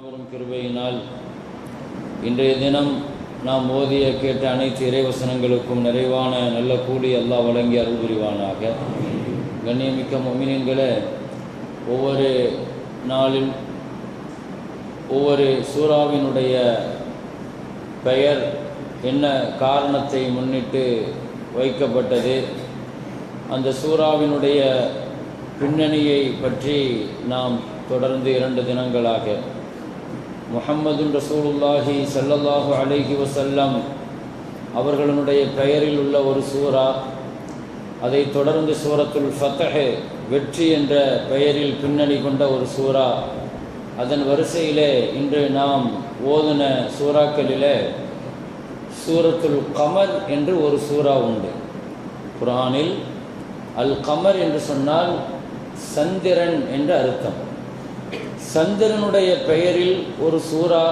மாபெரும் கிருபையினால் இன்றைய தினம் நாம் ஓதிய கேட்ட அனைத்து இறைவசனங்களுக்கும் நிறைவான நல்ல கூலி அல்லாஹ் வழங்கி அருள் புரிவானாக. கண்ணியமிக்க மொமினின்களே ஒவ்வொரு நாளில் ஒவ்வொரு சூறாவினுடைய பெயர் என்ன காரணத்தை முன்னிட்டு வைக்கப்பட்டது அந்த சூறாவினுடைய பின்னணியை பற்றி நாம் தொடர்ந்து இரண்டு தினங்களாக முஹம்மது ரசூலுல்லாஹி சல்லல்லாஹு அலைஹி வசல்லம் அவர்களுடைய பெயரில் உள்ள ஒரு சூரா அதை தொடர்ந்து சூரத்துல் ஃபத்தஹ் வெற்றி என்ற பெயரில் பின்னணி கொண்ட ஒரு சூரா. அதன் வரிசையிலே இன்று நாம் ஓதுன சூறாக்களிலே சூரத்துல் கமர் என்று ஒரு சூறா உண்டு. குரானில் அல் கமர் என்று சொன்னால் சந்திரன் என்று அர்த்தம். சந்திரனுடைய பெயரில் ஒரு சூறா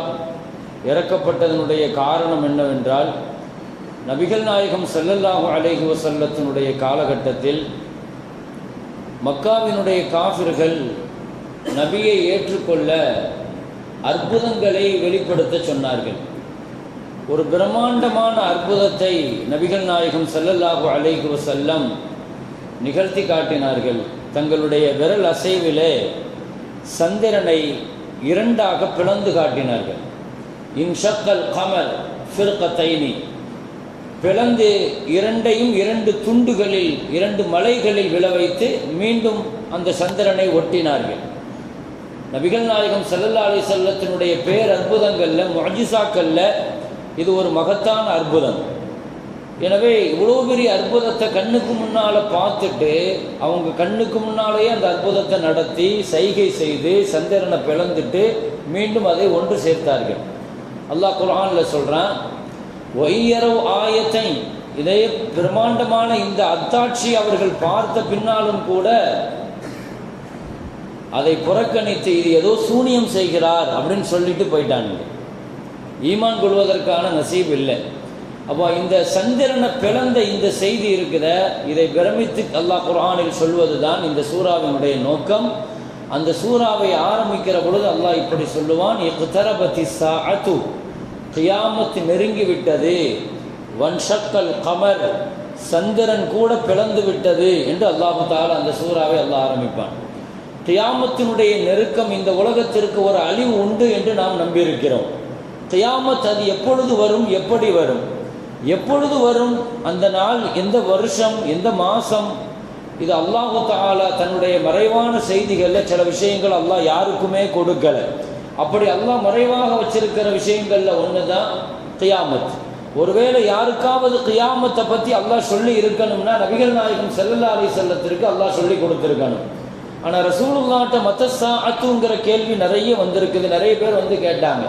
இறக்கப்பட்டதனுடைய காரணம் என்னவென்றால் நபிகள் நாயகம் செல்லல்லாஹு அலைஹி வசல்லத்தினுடைய காலகட்டத்தில் மக்காவினுடைய காஃபிர்கள் நபியை ஏற்றுக்கொள்ள அற்புதங்களை வெளிப்படுத்த சொன்னார்கள். ஒரு பிரம்மாண்டமான அற்புதத்தை நபிகள் நாயகம் செல்லல்லாஹு அலைஹி வசல்லம் நிகழ்த்தி காட்டினார்கள். தங்களுடைய விரல் அசைவிலே சந்திரனை இரண்டாக பிளந்து காட்டினார்கள். இன்ஷக்கல் கமல் ஃபிர்கத்தைனி. பிளந்து இரண்டையும் இரண்டு துண்டுகளில் இரண்டு மலைகளில் விழ வைத்து மீண்டும் அந்த சந்திரனை ஒட்டினார்கள். நபிகள் நாயகம் சல்லல்லா அலி செல்லத்தினுடைய பேர் அற்புதங்களில் முஜிசாக்கள்ல இது ஒரு மகத்தான அற்புதம். எனவே இவ்வளோ பெரிய அற்புதத்தை கண்ணுக்கு முன்னால் பார்த்துட்டு அவங்க கண்ணுக்கு முன்னாலேயே அந்த அற்புதத்தை நடத்தி சைகை செய்து சந்திரனை பிளந்துட்டு மீண்டும் அதை ஒன்று சேர்த்தார்கள். அல்லாஹ் குரானில் சொல்கிறான் ஒய்யரவ் ஆயத்தை இதே பிரம்மாண்டமான இந்த அத்தாட்சி அவர்கள் பார்த்த பின்னாலும் கூட அதை புறக்கணித்து இது ஏதோ சூனியம் செய்கிறார் அப்படின்னு சொல்லிட்டு போயிட்டானுங்க. ஈமான் கொள்வதற்கான நசீப் இல்லை. அப்போ இந்த சந்திரனை பிளந்த இந்த செய்தி இருக்குத இதை பிரமித்து அல்லாஹ் குர்ஆனில் சொல்வது தான் இந்த சூறாவினுடைய நோக்கம். அந்த சூறாவை ஆரம்பிக்கிற பொழுது அல்லாஹ் இப்படி சொல்லுவான் இக்தரபதி சாஅத்து கியாமத்து நெருங்கி விட்டது. வன்ஷக்கல் கமர் சந்திரன் கூட பிளந்து விட்டது. என்று அல்லாஹு தால அந்த சூறாவை அல்லாஹ் ஆரம்பிப்பான். கியாமத்தினுடைய நெருக்கம் இந்த உலகத்திற்கு ஒரு அழிவு உண்டு என்று நாம் நம்பியிருக்கிறோம். கியாமத் அது எப்பொழுது வரும் எப்படி வரும்? எப்பொழுது வரும்? அந்த நாள் எந்த வருஷம் எந்த மாதம் இது அல்லாஹு தாலா தன்னுடைய மறைவான செய்திகளில் சில விஷயங்கள் அல்லாஹ் யாருக்குமே கொடுக்கலை. அப்படி அல்லாஹ் மறைவாக வச்சிருக்கிற விஷயங்களில் ஒன்று தான் கியாமத். ஒருவேளை யாருக்காவது கியாமத்தை பற்றி அல்லாஹ் சொல்லி இருக்கணும்னா நபிகள் நாயகம் செல்லல்லா அலி செல்லத்திற்கு அல்லாஹ் சொல்லி கொடுத்துருக்கணும். ஆனால் ரசூலுல்லாட்ட மத்தசா அத்துங்கிற கேள்வி நிறைய வந்திருக்குது. நிறைய பேர் வந்து கேட்டாங்க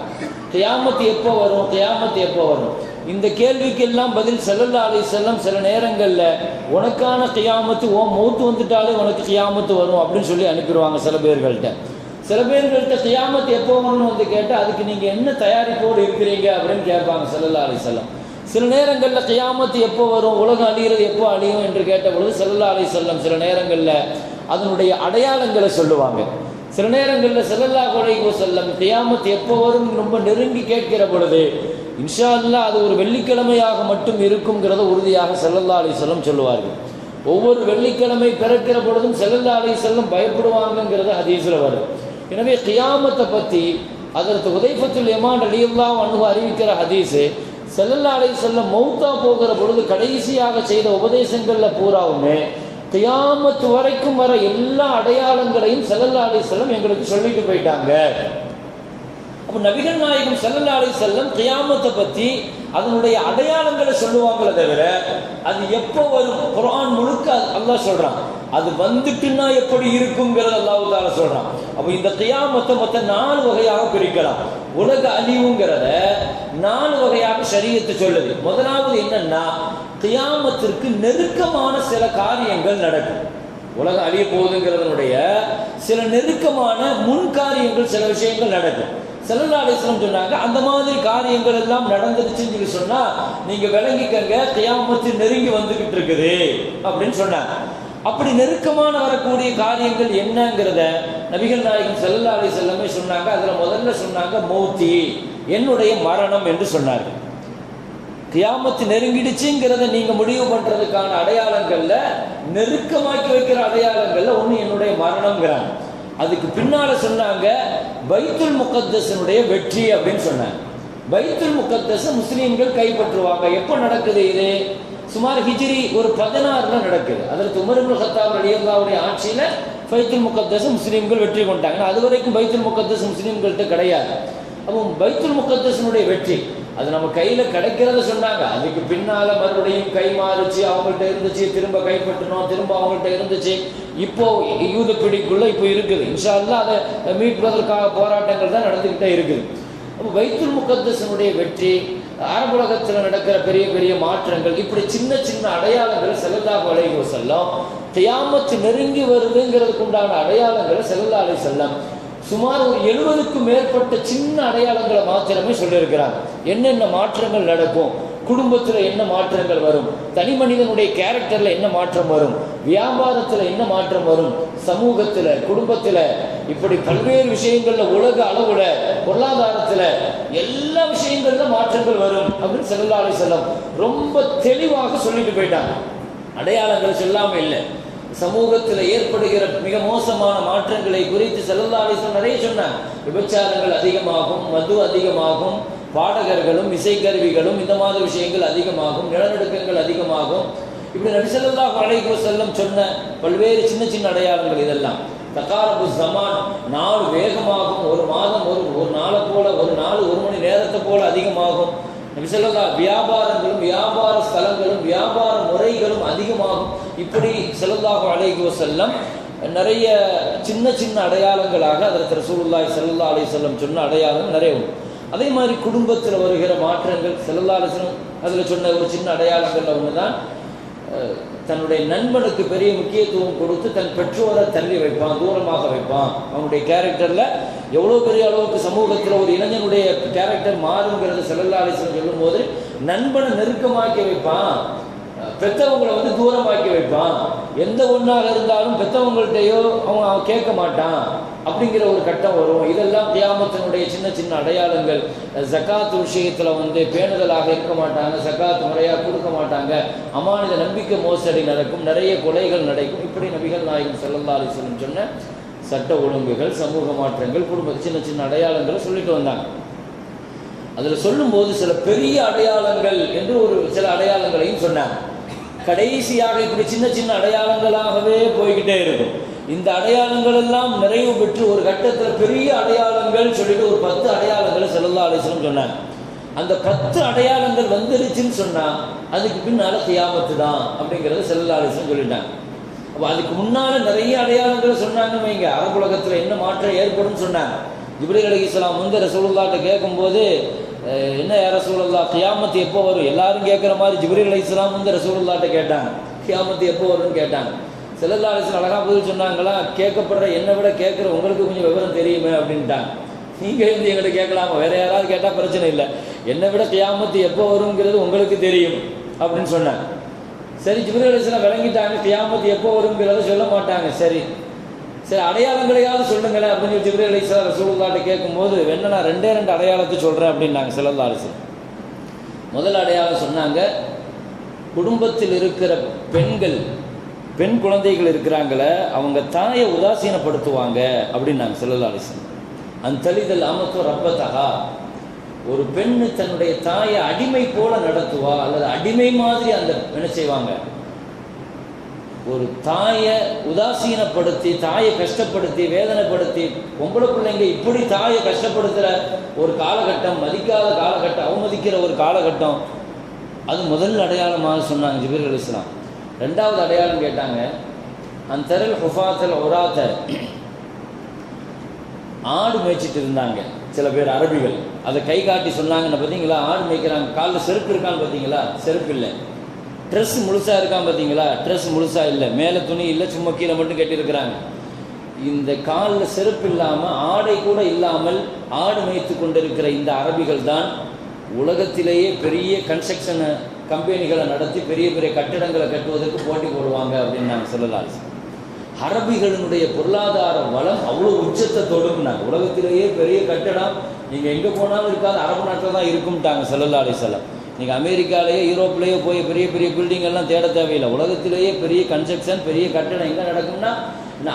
கியாமத்து எப்போ வரும்? கியாமத்து எப்போ வரும்? இந்த கேள்விக்கெல்லாம் பதில் செல்லல்லா அலி செல்லம் சில நேரங்களில் உனக்கான கியாமத்து ஓ மூத்து வந்துட்டாலே உனக்கு கியாமத்து வரும் அப்படின்னு சொல்லி அனுப்பிடுவாங்க சில பேர்கள்ட்ட. சில பேர்கள்ட்ட கியாமத்து எப்போ வரும்னு வந்து கேட்டால் அதுக்கு நீங்கள் என்ன தயாரிப்போடு இருக்கிறீங்க? அப்படின்னு கேட்பாங்க செல்லல்லா அலி செல்லம் சில நேரங்களில் கியாமத்து எப்போ வரும் உலகம் அழிகிறது எப்போ அழியும் என்று கேட்ட பொழுது செல்லல்லா அலி செல்லம் சில நேரங்களில் அதனுடைய அடையாளங்களை சொல்லுவாங்க. சில நேரங்களில் செல்லல்லா கொலைகோ செல்லம் கியாமத்து எப்போ வரும் ரொம்ப நெருங்கி கேட்கிற பொழுது இன்ஷா அல்லா அது ஒரு வெள்ளிக்கிழமையாக மட்டும் இருக்குங்கிறத உறுதியாக செல்லல்லா அலி செல்லம் சொல்லுவார்கள். ஒவ்வொரு வெள்ளிக்கிழமை பிறக்கிற பொழுதும் செல்லல்லா அலி செல்லம் பயப்படுவாங்கங்கிறது ஹதீஸில் வரும் எனவே கியாமத்தை பற்றி அதற்கு உதைப்பத்தில் எமான் அலியுல்லா அன்பு அறிவிக்கிற ஹதீஸு செல்லல்லா அலி செல்லம் மௌத்தா போகிற பொழுது கடைசியாக செய்த உபதேசங்களில் பூராவுமே கியாமத்து வரைக்கும் வர எல்லா அடையாளங்களையும் செல்லல்லா அலி செல்லம் எங்களுக்கு சொல்லிட்டு போயிட்டாங்க. அப்போ நபிகள் நாயகம் செல்லல்லா செல்லம் கியாமத்தை பற்றி அதனுடைய அடையாளங்களை சொல்லுவாங்களே தவிர அது எப்போ வரும்? குரான் முழுக்க அல்லாஹ் சொல்கிறான் அது வந்துட்டுன்னா எப்படி இருக்குங்கிறது அல்லாஹு தால அப்போ இந்த கியாமத்தை மொத்த நாலு வகையாக பிரிக்கலாம். உலக அழிவுங்கிறத நாலு வகையாக சரியத்தை சொல்லுது. முதலாவது என்னன்னா கியாமத்திற்கு நெருக்கமான சில காரியங்கள் நடக்கும். உலகம் அழிய போகுதுங்கிறதனுடைய சில நெருக்கமான முன் காரியங்கள் சில விஷயங்கள் நடக்கும். செல்லல்லாடேஸ்வரம் சொன்னாங்க அந்த மாதிரி காரியங்கள் எல்லாம் நடந்துருச்சுன்னு சொல்லி சொன்னா நீங்க விளங்கிக்கங்க கியாமத்து நெருங்கி வந்துகிட்டு இருக்குது அப்படின்னு சொன்னாங்க. அப்படி நெருக்கமான வரக்கூடிய காரியங்கள் என்னங்கிறத நபிகள் நாயகம் ஸல்லல்லாஹு செல்லமே சொன்னாங்க. அதில் முதல்ல சொன்னாங்க மௌத்தி என்னுடைய மரணம் என்று சொன்னார்கள். கியாமத்து நெருங்கிடுச்சுங்கிறத நீங்க முடிவு பண்றதுக்கான அடையாளங்கள்ல நெருக்கமாக்கி வைக்கிற அடையாளங்கள்ல ஒண்ணு என்னுடைய மரணம்ங்கிறாங்க. அதுக்கு பின்னால சொன்னாங்க பைத்துல் முகத்தசனுடைய வெற்றி அப்படின்னு சொன்னாங்க. பைத்துல் முகத்தச முஸ்லீம்கள் கைப்பற்றுவாங்க. எப்போ நடக்குது இது? சுமார் ஹிஜிரி ஒரு பதினாறுல நடக்குது. அதற்கு உமருபுல் ஹத்தாப் அலியல்லாவுடைய ஆட்சியில பைத்துல் முகத்தச முஸ்லீம்கள் வெற்றி கொண்டாங்க. அது வரைக்கும் பைத்துல் முகத்தஸ் முஸ்லீம்கள்ட்ட கிடையாது. அப்போ பைத்துல் முகத்தசனுடைய வெற்றி. அது நம்ம கையில கிடைக்கிறத சொன்னாங்க. அதுக்கு பின்னால மறுபடியும் கை மாறுச்சு அவங்கள்ட்ட இருந்துச்சு திரும்ப கைப்பற்றணும் திரும்ப அவங்கள்ட்ட இருந்துச்சு. இப்போ யூத பிடிக்குள்ள இப்போ இருக்குது. இன்ஷா அதை மீட்பதற்காக போராட்டங்கள் தான் நடந்துக்கிட்டே இருக்குது. அப்போ வைத்துல் முகத்தசனுடைய வெற்றி அரபுலகத்தில் நடக்கிற பெரிய பெரிய மாற்றங்கள் இப்படி சின்ன சின்ன அடையாளங்களை செல்லல்லாஹு அலைஹி வஸல்லம் தியாமத்து நெருங்கி வருதுங்கிறதுக்கு உண்டான அடையாளங்களை செல்லல்லா அலைஹி செல்லம் சுமார் ஒரு எழுபதுக்கும் மேற்பட்ட சின்ன அடையாளங்களை மாத்திரமே சொல்லியிருக்கிறாங்க. என்னென்ன மாற்றங்கள் நடக்கும்? குடும்பத்தில் என்ன மாற்றங்கள் வரும்? தனி மனிதனுடைய கேரக்டரில் என்ன மாற்றம் வரும்? வியாபாரத்தில் என்ன மாற்றம் வரும்? சமூகத்தில் குடும்பத்தில் இப்படி பல்வேறு விஷயங்களில் உலக அளவுல பொருளாதாரத்தில் எல்லா விஷயங்கள்ல மாற்றங்கள் வரும் அப்படின்னு செல்லாலை செல்லம் ரொம்ப தெளிவாக சொல்லிட்டு போயிட்டாங்க. அடையாளங்கள் சொல்லாமல் இல்லை. சமூகத்தில் ஏற்படுகிற மிக மோசமான மாற்றங்களை குறித்து செல்லல்லாலிசம் நிறைய சொன்னாங்க. விபச்சாரங்கள் அதிகமாகும் மது அதிகமாகும் பாடகர்களும் இசைக்கருவிகளும் இந்த மாதிரி விஷயங்கள் அதிகமாகும் நிலநடுக்கங்கள் அதிகமாகும். இப்படி நபிசல்லாஹ் அலைஹி செல்லம் சொன்ன பல்வேறு சின்ன சின்ன அடையாளங்கள் இதெல்லாம். தக்காரபு சமான் நாள் வேகமாகும் ஒரு மாதம் ஒரு ஒரு நாளை போல ஒரு நாள் ஒரு மணி நேரத்தை போல அதிகமாகும். நபிசல்லா வியாபாரங்களும் வியாபார ஸ்தலங்களும் வியாபார முறைகளும் அதிகமாகும். இப்படி செல்லல்லாஹு அலைஹி செல்லம் நிறைய சின்ன சின்ன அடையாளங்களாக அதற்கு ரசூலுல்லாஹி ஸல்லல்லாஹு அலை செல்லம் சொன்ன அடையாளம் நிறைய உண்டு. அதே மாதிரி குடும்பத்தில் வருகிற மாற்றங்கள் ஸல்லல்லாஹு அதில் சொன்ன ஒரு சின்ன அடையாளங்கள் ஒன்று தான் தன்னுடைய நண்பனுக்கு பெரிய முக்கியத்துவம் கொடுத்து தன் பெற்றோரை தள்ளி வைப்பான் தூரமாக வைப்பான். அவனுடைய கேரக்டரில் எவ்வளோ பெரிய அளவுக்கு சமூகத்தில் ஒரு இளைஞனுடைய கேரக்டர் மாறுங்கிறது செல்லல்லாலிசன் சொல்லும்போது நண்பனை நெருக்கமாக்கி வைப்பான். பெற்றவங்களை வந்து தூரமாக்கி வைப்பான். எந்த ஒன்றாக இருந்தாலும் பெற்றவங்கள்ட்டையோ அவன் அவன் கேட்க மாட்டான் அப்படிங்கிற ஒரு கட்டம் வரும். இதெல்லாம் தியாமத்தினுடைய சின்ன சின்ன அடையாளங்கள். ஜக்காத் விஷயத்தில் வந்து பேணுதலாக இருக்க மாட்டாங்க ஜக்காத் முறையாக கொடுக்க மாட்டாங்க. அமானித நம்பிக்கை மோசடி நடக்கும் நிறைய கொலைகள் நடக்கும். இப்படி நபிகள் நாயகம் ஸல்லல்லாஹு அலைஹி சொன்ன சட்ட ஒழுங்குகள் சமூக மாற்றங்கள் குடும்ப சின்ன சின்ன அடையாளங்களை சொல்லிட்டு வந்தாங்க. அதில் சொல்லும்போது சில பெரிய அடையாளங்கள் என்று ஒரு சில அடையாளங்களையும் சொன்னாங்க. கடைசியாக இப்படி சின்ன சின்ன அடையாளங்களாகவே போய்கிட்டே இருக்கும். இந்த அடையாளங்கள் எல்லாம் நிறைவு பெற்று ஒரு கட்டத்தில் பெரிய அடையாளங்கள் சொல்லிட்டு ஒரு பத்து அடையாளங்களை செல்லல்லா அலிஸ்லம் சொன்னாங்க. அந்த பத்து அடையாளங்கள் வந்துருச்சுன்னு சொன்னா அதுக்கு பின்னால தியாமத்து தான் அப்படிங்கிறத செல்லல்லா அலிஸ்லம் சொல்லிட்டாங்க. அப்போ அதுக்கு முன்னால நிறைய அடையாளங்களை சொன்னாங்க வைங்க. அரபுலகத்தில் என்ன மாற்றம் ஏற்படும் சொன்னாங்க. ஜிப்ரி அலி இஸ்லாம் வந்து ரசூலுல்லாட்ட கேட்கும்போது என்ன யார் ரசூலுல்லா கியாமத்து எப்போ வரும்? எல்லாரும் கேட்குற மாதிரி ஜிப்ரீல் இஸ்லாம் வந்து ரசூலுல்லாட்ட கேட்டாங்க. கியாமத்து எப்போ வரும்னு கேட்டாங்க. செல்லல்லா அலிஸ்லாம் அழகா பதில் சொன்னாங்களா? கேட்கப்படுற என்னை விட கேட்குற உங்களுக்கு கொஞ்சம் விவரம் தெரியுமே அப்படின்ட்டாங்க. நீங்கள் வந்து எங்கிட்ட கேட்கலாமா? வேற யாராவது கேட்டால் பிரச்சனை இல்லை. என்னை விட கியாமத்து எப்போ வருங்கிறது உங்களுக்கு தெரியும் அப்படின்னு சொன்னாங்க. சரி ஜிப்ரீல் அலிஸ்லாம் விளங்கிட்டாங்க. கியாமத்து எப்போ வருங்கிறத சொல்ல மாட்டாங்க. சரி சரி அடையாளங்களையாவது சொல்லுங்களேன் அப்படின்னு சொல்லி ஜிப்ரீல் அலிஸ்லாம் ரசூலுல்லாட்ட கேட்கும்போது வேணா நான் ரெண்டே ரெண்டு அடையாளத்தை சொல்கிறேன் அப்படின்னாங்க செல்லல்லா அலிஸ்லாம் முதல் அடையாளம் சொன்னாங்க குடும்பத்தில் இருக்கிற பெண்கள் பெண் குழந்தைகள் இருக்கிறாங்களே அவங்க தாயை உதாசீனப்படுத்துவாங்க அப்படின்னாங்க செல்லல்லா அந்த தலிதல் அமத்து ரப்பத்தகா ஒரு பெண்ணு தன்னுடைய தாயை அடிமை போல நடத்துவா அல்லது அடிமை மாதிரி அந்த என்ன செய்வாங்க? ஒரு தாயை உதாசீனப்படுத்தி தாயை கஷ்டப்படுத்தி வேதனைப்படுத்தி பொம்பளை பிள்ளைங்க இப்படி தாயை கஷ்டப்படுத்துகிற ஒரு காலகட்டம் மதிக்காத காலகட்டம் அவமதிக்கிற ஒரு காலகட்டம் அது முதல் அடையாளமாக சொன்னாங்க ஜிபிர் அலிஸ்லாம் ரெண்டாவது அடையாளம் கேட்டாங்க அந்த தெரல் ஹுஃபாத்தல் ஒராத்த ஆடு மேய்ச்சிட்டு இருந்தாங்க சில பேர் அரபிகள். அதை கை காட்டி சொன்னாங்கன்னு பார்த்தீங்களா? ஆடு மேய்க்கிறாங்க. காலில் செருப்பு இருக்கான்னு பார்த்தீங்களா? செருப்பு இல்லை. ட்ரெஸ் முழுசாக இருக்கான் பார்த்தீங்களா? ட்ரெஸ் முழுசாக இல்லை. மேலே துணி இல்லை சும்மா கீழே மட்டும் கட்டியிருக்கிறாங்க. இந்த காலில் செருப்பு இல்லாமல் ஆடை கூட இல்லாமல் ஆடு மேய்த்து கொண்டிருக்கிற இந்த அரபிகள் தான் உலகத்திலேயே பெரிய கன்ஸ்ட்ரக்ஷன் கம்பெனிகளை நடத்தி பெரிய பெரிய கட்டிடங்களை கட்டுவதற்கு போட்டி போடுவாங்க அப்படின்னு நாங்கள் சொல்லலாம். அரபிகளினுடைய பொருளாதார வளம் அவ்வளோ உச்சத்தை தொடுக்குனாங்க. உலகத்திலேயே பெரிய கட்டடம். நீங்கள் எங்கே போனாலும் இருக்காது. அரபு நாட்டில் தான் இருக்கும்ட்டாங்க சல்லல்லா அலிசல்லாம் நீங்கள் அமெரிக்காலேயே யூரோப்லேயே போய் பெரிய பெரிய பில்டிங் எல்லாம் தேட தேவையில்லை. உலகத்திலேயே பெரிய கன்ஸ்ட்ரக்ஷன் பெரிய கட்டடம் எங்கே நடக்கும்னா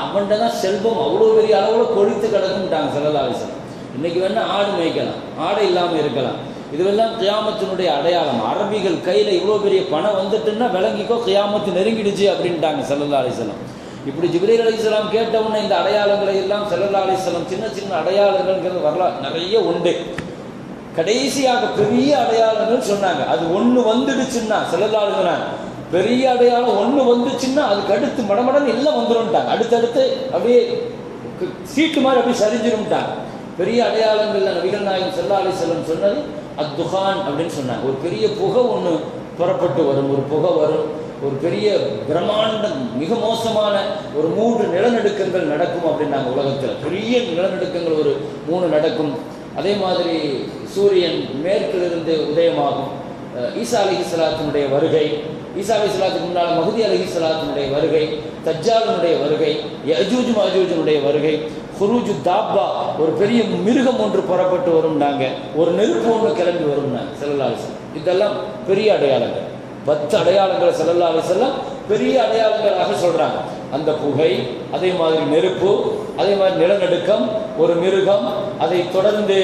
அவன்கிட்ட தான் செல்வம் அவ்வளோ பெரிய அளவில் கொழித்து கிடக்கும்ட்டாங்க சல்லல்லா அலிசல்லாம் இன்னைக்கு வேணால் ஆடு மேய்க்கலாம் ஆடை இல்லாமல் இருக்கலாம். இதுவெல்லாம் கியாமத்தினுடைய அடையாளம். அரபிகள் கையில் இவ்வளோ பெரிய பணம் வந்துட்டுன்னா விளங்கிக்கோ கியாமத்து நெருங்கிடுச்சு அப்படின்ட்டாங்க சல்லல்லா அலிசல்லாம் இப்படி ஜிப்ரீல் அலிஸ்லாம் கேட்ட உடனே இந்த அடையாளங்களை எல்லாம் சல்லல்லா அலிஸ்லாம் சின்ன சின்ன அடையாளங்கள்ங்கிறது வரலாறு நிறைய உண்டு. கடைசியாக பெரிய அடையாளங்கள் சொன்னாங்க. அது ஒன்று வந்துடுச்சுன்னா சல்லல்லா பெரிய அடையாளம் ஒன்று வந்துச்சுன்னா அதுக்கு அடுத்து மடமடன் எல்லாம் வந்துடும்ட்டாங்க அடுத்தடுத்து அப்படியே சீட்டு மாதிரி அப்படியே சரிஞ்சிரும்ட்டாங்க. பெரிய அடையாளங்கள்ல நபிகள் நாயகம் சல்லா செல்லம் சொன்னது அத்துஹான் அப்படின்னு சொன்னாங்க. ஒரு பெரிய புகை ஒன்று புறப்பட்டு வரும். ஒரு புகை வரும். ஒரு பெரிய பிரம்மாண்டம் மிக மோசமான ஒரு மூன்று நிலநடுக்கங்கள் நடக்கும் அப்படின்னாங்க உலகத்தில். பெரிய நிலநடுக்கங்கள் ஒரு மூணு நடக்கும். அதே மாதிரி சூரியன் மேற்கிலிருந்து உதயமாகும். ஈசா அலி இஸ்லாத்தினுடைய வருகை ஈசா அலி இஸ்லாத்துக்கு முன்னால் மஹதி அலி இஸ்லாத்தினுடைய வருகை தஜ்ஜாலினுடைய வருகை யஜூஜ் மஜூஜனுடைய வருகை ஹுரூஜு தாப்பா ஒரு பெரிய மிருகம் ஒன்று புறப்பட்டு வரும்னாங்க. ஒரு நெருப்பு ஒன்று கிளம்பி வரும்னாங்க செல்லல்லா இதெல்லாம் பெரிய அடையாளங்கள். பத்து அடையாளங்களை செல்லல்லா அலிஸ்லாம் பெரிய அடையாளங்களாக சொல்கிறாங்க அந்த புகை அதே மாதிரி நெருப்பு அதே மாதிரி நிலநடுக்கம் ஒரு மிருகம் அதை தொடர்ந்து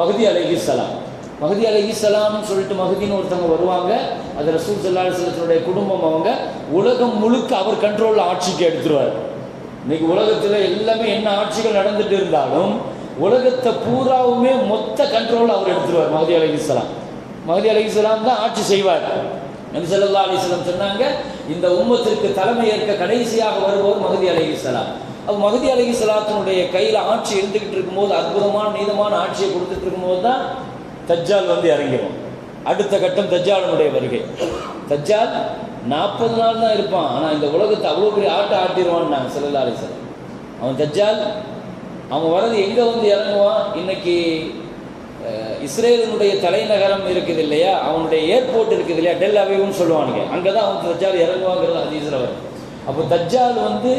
மகதி அலைஹிஸ்ஸலாம் மகதி அலைஹிஸ்ஸலாம்னு சொல்லிட்டு மகதின்னு ஒருத்தவங்க வருவாங்க. அது ரசூல் சல்லா குடும்பம் அவங்க. உலகம் முழுக்க அவர் கண்ட்ரோலில் ஆட்சிக்கு எடுத்துருவார். இன்னைக்கு உலகத்தில் எல்லாமே என்ன ஆட்சிகள் நடந்துட்டு இருந்தாலும் உலகத்தை பூராவுமே மொத்த கண்ட்ரோல் அவர் எடுத்துருவார் மகதி அலைஹிஸ்ஸலாம் மகதி அலைஹிஸ்ஸலாம் தான் ஆட்சி செய்வார். நபிசல்லா அலிஸ்லாம் சொன்னாங்க இந்த உம்மத்திற்கு தலைமை ஏற்க கடைசியாக வருவோர் மகதி அலைஹிஸ்ஸலாம் அப்போ மகதி அலைஹிஸ்ஸலாத்தினுடைய கையில் ஆட்சி இருந்துகிட்டு இருக்கும்போது அற்புதமான நீதமான ஆட்சியை கொடுத்துட்டு இருக்கும்போது தான் தஜ்ஜால் வந்து இறங்கிடும். அடுத்த கட்டம் தஜ்ஜாலனுடைய வருகை. தஜ்ஜால் நாற்பது நாள் தான் இருப்பான். ஆனால் இந்த உலகத்தை அவ்வளோ பெரிய ஆட்டை ஆட்டிடுவான்னு நாங்கள் ஸல்லல்லாஹு அலிஸ்லாம் அவன் தஜ்ஜால் அவன் வர்றது எங்கே வந்து இறங்குவான்? இன்னைக்கு இஸ்ரேலினுடைய தலைநகரம் இருக்குது இல்லையா? அவனுடைய ஏர்போர்ட் இருக்குது இல்லையா? டெல் அவைவுன்னு சொல்லுவானுங்க. அங்கே தான் அவன் தஜ்ஜால் இறங்குவாங்கிறது ஹதீஸ்ல வரும். அப்போ தஜ்ஜால் வந்து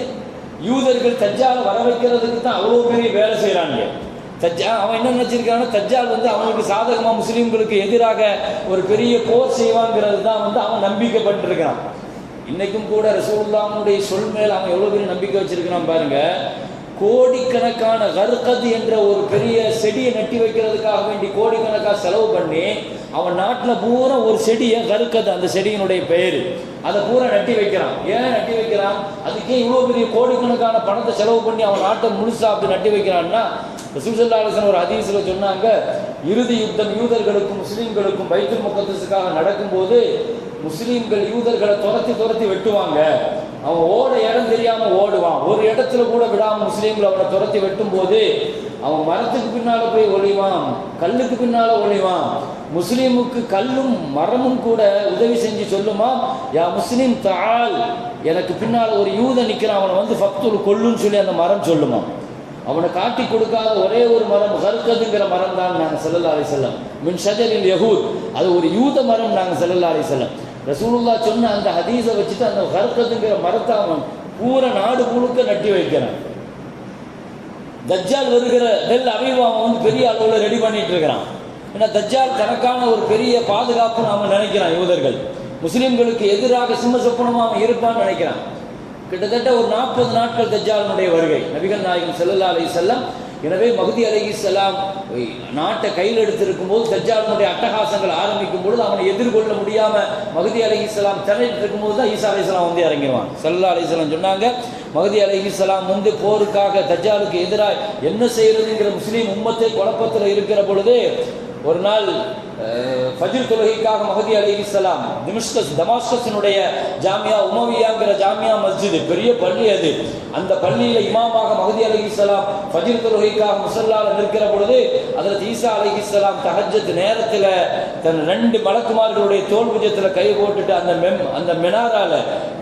யூதர்கள் தஜ்ஜால் வர வைக்கிறதுக்கு தான் அவ்வளோ பெரிய வேலை செய்கிறானுங்க தஜ்ஜா அவன் என்ன நினச்சிருக்கான்னா தஜ்ஜால் வந்து அவனுக்கு சாதகமாக முஸ்லீம்களுக்கு எதிராக ஒரு பெரிய போர் செய்வாங்கிறது தான் வந்து அவன் நம்பிக்கைப்பட்டிருக்கிறான். இன்றைக்கும் கூட ரசூலுல்லாஹ்வுடைய சொல் மேலே அவன் எவ்வளோ பெரிய நம்பிக்கை வச்சுருக்கிறான் பாருங்கள் கோடிக்கணக்கான கர்கத் என்ற ஒரு பெரிய செடியை நட்டி வைக்கிறதுக்காக வேண்டி கோடிக்கணக்காக செலவு பண்ணி அவன் நாட்டில் பூரா ஒரு செடியை கருக்கது அந்த செடியினுடைய பெயர். அதை பூரா நட்டி வைக்கிறான். ஏன் நட்டி வைக்கிறான்? அதுக்கே இவ்வளோ பெரிய கோடிக்கணக்கான பணத்தை செலவு பண்ணி அவன் நாட்டை முழுசா அப்படி நட்டி வைக்கிறான்னா ரசூசல்லாசன் ஒரு அதிசயில் சொன்னாங்க இறுதி யுத்தம் யூதர்களுக்கும் முஸ்லீம்களுக்கும் பைத்துல் முகத்தஸுக்காக நடக்கும்போது முஸ்லீம்கள் யூதர்களை துரத்தி துரத்தி வெட்டுவாங்க. அவன் ஓட இடம் தெரியாம ஓடுவான். ஒரு இடத்துல கூட விடாம முஸ்லீம்கள் அவனை துரத்தி வெட்டும் போது அவன் மரத்துக்கு பின்னால போய் ஒளிவான் கல்லுக்கு பின்னால ஒளிவான். முஸ்லீமுக்கு கல்லும் மரமும் கூட உதவி செஞ்சு சொல்லுமா யா முஸ்லீம் தாள் எனக்கு பின்னால் ஒரு யூத நிற்கிறான் அவனை வந்து ஃபக்துல் கொல்லுன்னு சொல்லி அந்த மரம் சொல்லுமா. அவனை காட்டி கொடுக்காத ஒரே ஒரு மரம் ஹர்கதுங்கிற மரம் தான் நாங்கள் செல்லல்லா அலி செல்லம் மின் ஷஜரில் யகூத் அது ஒரு யூத மரம் நாங்கள் செல்லல்லா அலி செல்லம் ரசூலுல்லா சொன்ன அந்த ஹதீஸை வச்சுட்டு அந்த ஹர்கதுங்கிற மரத்தை அவன் பூரா நாடு முழுக்க நட்டி வைக்கிறான். தஜ்ஜால் வருகிற நெல் அவைவு அவன் வந்து பெரிய அளவில் ரெடி பண்ணிட்டு இருக்கிறான். ஏன்னா தஜ்ஜால் தனக்கான ஒரு பெரிய பாதுகாப்புன்னு அவன் நினைக்கிறான் யூதர்கள். முஸ்லிம்களுக்கு எதிராக சிம்ம சொப்பனமாக அவன் இருப்பான்னு நினைக்கிறான். கிட்டத்தட்ட ஒரு நாற்பது நாட்கள் தஜ்ஜாலினுடைய வருகை. நபிகள் நாயகம் செல்லல்லா அலி செல்லம் எனவே மகுதி அலைஹிஸ்ஸலாம் நாட்டை கையில் எடுத்திருக்கும் போது தஜ்ஜாலினுடைய அட்டகாசங்கள் ஆரம்பிக்கும் பொழுது அவனை எதிர்கொள்ள முடியாம மகுதி அலைஹிஸ்ஸலாம் இருக்கும் இருக்கும்போது தான் ஈசா அலைஹிஸ்ஸலாம் வந்து இறங்கிடுவான். சல்லா அலை இஸ்லாம் சொன்னாங்க மகதி அலைஹிஸ்ஸலாம் வந்து போருக்காக தஜ்ஜாலுக்கு எதிராக என்ன செய்யறதுங்கிற முஸ்லீம் உம்மத்தை குழப்பத்தில் இருக்கிற பொழுது ஒரு நாள் ஃபஜ்ர் தொழுகைக்காக மஹதி அலைஹிஸ்ஸலாம் திமிஷ்கஸ் தமாஸ்கஸினுடைய ஜாமியா உமவியாங்கிற ஜாமியா மஸ்ஜிது பெரிய பள்ளி அது. அந்த பள்ளியில இமாமாக மஹதி அலைஹிஸ்ஸலாம் ஃபஜ்ர் தொழுகைக்காக முசல்லால நிற்கிற பொழுது அதில் ஈசா அலைஹிஸ்ஸலாம் தஹஜ்ஜத் நேரத்தில் தன் ரெண்டு மலக்குமார்களுடைய தோல் புஜத்துல கை போட்டுட்டு அந்த மெம் அந்த மெனாரால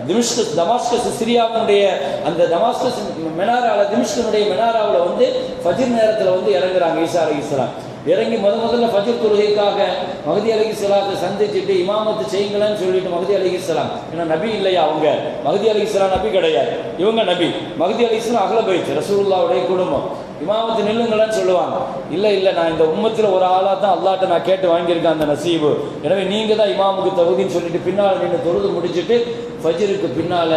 திமிஷ்கஸ் தமாஸ்கஸ் சிரியாவினுடைய அந்த தமாஸ்கஸ் மெனாரால திமிஷ்கனுடைய மெனாராவில் வந்து ஃபஜ்ர் நேரத்தில் வந்து இறங்குறாங்க ஈசா அலைஹிஸ்ஸலாம் இறங்கி முத முதல்ல ஃபஜர் தொழுகைக்காக மகதி அலிகி சலாத்தை சந்திச்சுட்டு இமாமத்து செய்யுங்களேன்னு சொல்லிட்டு மகதி அலிகி சலாம் ஏன்னா நபி இல்லையா அவங்க? மகதி அலிகி சலாம் நபி கிடையாது. இவங்க நபி. மகதி அலி இஸ்லாம் அகல போயிடுச்சு ரசூல்லாவுடைய குடும்பம். இமாமத்து நில்லுங்களேன்னு சொல்லுவாங்க. இல்லை இல்லை நான் இந்த உம்மத்தில் ஒரு ஆளாக தான் அல்லாட்ட நான் கேட்டு வாங்கியிருக்கேன் அந்த நசீபு. எனவே நீங்கள் தான் இமாமுக்கு தகுதின்னு சொல்லிட்டு பின்னால் நின்று தொழுது முடிச்சுட்டு ஃபஜருக்கு பின்னால்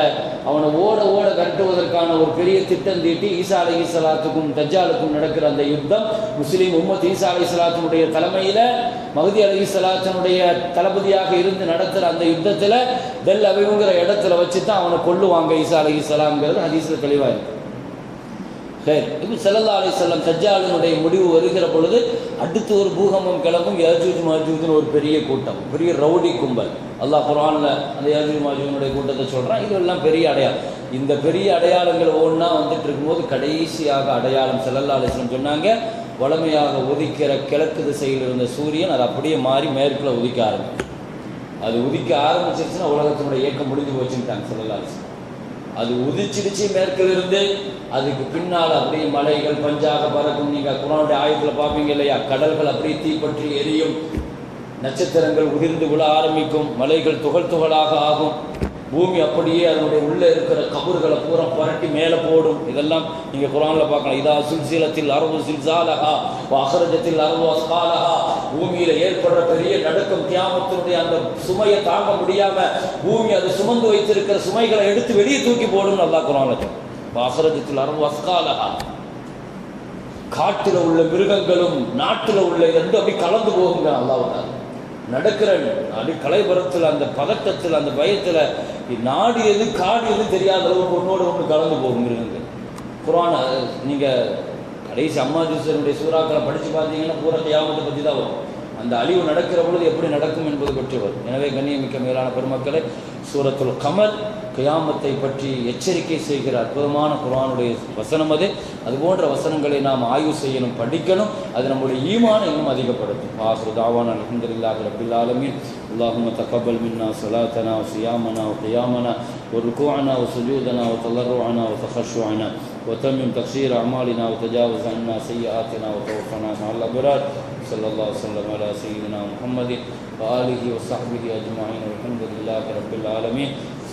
அவனை ஓட ஓட கட்டுவதற்கான ஒரு பெரிய திட்டம் தீட்டி ஈசா அலி சலாத்துக்கும் தஜ்ஜாலுக்கும் நடக்கிற அந்த யுத்தம். முஸ்லீம் உம்மத் ஈசா அலி சலாத்தினுடைய தலைமையில் மகதி அலி சலாத்தினுடைய தளபதியாக இருந்து நடத்துகிற அந்த யுத்தத்தில் தெல் அவைங்கிற இடத்துல வச்சு தான் அவனை கொள்ளுவாங்க ஈசா அலி சலாம்ங்கிறது ஹதீஸில் தெளிவாக இருக்கு. சரி இப்போ செல்லல்லா அலி செல்லம் சஜ்ஜாலினுடைய முடிவு வருகிற பொழுது அடுத்து ஒரு பூகம்பம் கிளம்பும் யாஜூஜ் மாஜூஜ்னு ஒரு பெரிய கூட்டம் பெரிய ரவுடி கும்பல். அல்லாஹ் குரானில் அந்த யாஜூஜ் மாஜூஜனுடைய கூட்டத்தை சொல்கிறான் இதெல்லாம் பெரிய அடையாளம். இந்த பெரிய அடையாளங்கள் ஒன்றா வந்துட்டு இருக்கும்போது கடைசியாக அடையாளம் செல்லல்லா அலிஸ்லம் சொன்னாங்க வளமையாக உதிக்கிற கிழக்கு திசையில் இருந்த சூரியன் அது அப்படியே மாறி மேற்குள்ள உதிக்க ஆரம்பிச்சு. அது உதிக்க ஆரம்பிச்சிருச்சுன்னா உலகத்தினுடைய இயக்கம் முடிஞ்சு போச்சுட்டாங்க செல்லல்லா அலிஸ்லம் அது உதிச்சிடுச்சு மேற்கிலிருந்து. அதுக்கு பின்னால் அப்படியே மலைகள் பஞ்சாக பறக்கும். நீங்கள் குரானுடைய ஆயத்தில் பார்ப்பீங்க இல்லையா? கடல்கள் அப்படியே தீப்பற்றி எரியும். நட்சத்திரங்கள் உதிர்ந்து விழ ஆரம்பிக்கும். மலைகள் துகள் துகளாக ஆகும். பூமி அப்படியே அதனுடைய உள்ளே இருக்கிற கபறுகளை பூரா புரட்டி மேலே போடும். இதெல்லாம் நீங்கள் குரானில் பார்க்கலாம். இதா சுல்சீலத்தில் அரபு சில்சாலஹா அகரஜத்தில் அரபு அஸ்காலஹா. பூமியில் ஏற்படுற பெரிய நடுக்கம் தியாமத்தினுடைய அந்த சுமையை தாங்க முடியாமல் பூமி அது சுமந்து வைத்திருக்கிற சுமைகளை எடுத்து வெளியே தூக்கி போடும் நல்லா குரானில் அகரஜத்தில் அரபு அஸ்காலஹா. காட்டில் உள்ள மிருகங்களும் நாட்டில் உள்ள ரெண்டும் அப்படி கலந்து போகுங்க நல்லா நடக்கிற அடி கலைபுரத்தில் அந்த பதட்டத்தில் அந்த பயத்தில் நாடு எது காடு எது தெரியாத அளவுக்கு ஒன்றோடு ஒன்று கலந்து போகும் மிருகங்கள். குரான் நீங்கள் கடைசி அம்மா ஜூசனுடைய சூறாக்களை படித்து பார்த்தீங்கன்னா பூரா தியாகத்தை பற்றி தான் வரும். அந்த அழிவு நடக்கிற பொழுது எப்படி நடக்கும் என்பது பற்றி வரும். எனவே கண்ணியமிக்க மேலான பெருமக்களை சூரத்துல் கமல் கியாமத்தை பற்றி எச்சரிக்கை செய்கிற அற்புதமான குரானுடைய வசனம் அது அது போன்ற வசனங்களை நாம் ஆய்வு செய்யணும் படிக்கணும் அது நம்முடைய ஈமான இன்னும் அதிகப்படுத்தும் ஆஹ்ரு தாவான் அலமதுல்லாஹ் ரபில் ஆலமீன் اللهم تقبل منا صلاتنا وصيامنا وقيامنا وركوعنا وسجودنا وتضرعنا وتخشعنا وتمم تقصير أعمالنا وتجاوز عنا سيئاتنا وتوفنا مع الأبرار صلى الله وسلم على سيدنا محمد وآله وصحبه أجمعين والحمد لله رب العالمين